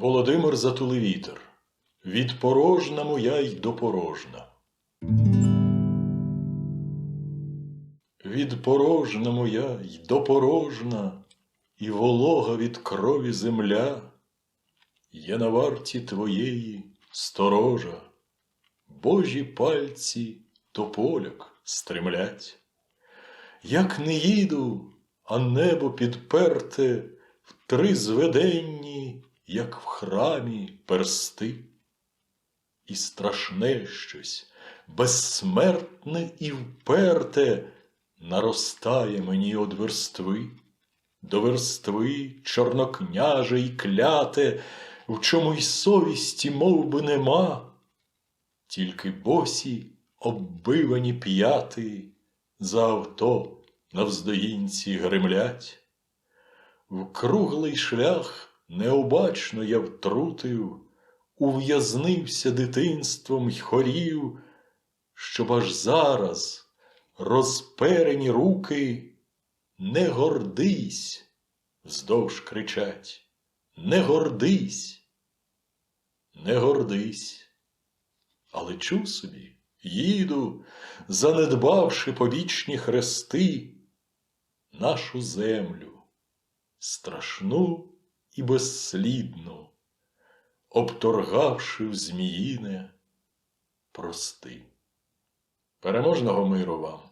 Володимир Затулевітер. Від порожна моя й до порожна. Від порожна моя й до порожна, і волога від крові земля, є на варті твоєї сторожа, Божі пальці до поляк стремлять. Як не їду, а небо підперте в три зведенні, як в храмі персти, і страшне щось, безсмертне і вперте наростає мені од верстви, до верстви чорнокняже й кляте, в чому й совісті мов би, нема, тільки босі оббивані п'яти за авто навздоїнці гремлять. В круглий шлях необачно я втрутив, ув'язнився дитинством й хорів, щоб аж зараз розперені руки не гордись, вздовж кричать, не гордись, не гордись. Але чув собі, їду, занедбавши побічні хрести, нашу землю, страшну і безслідно, обторгавши в зміїне прости. Переможного миру вам,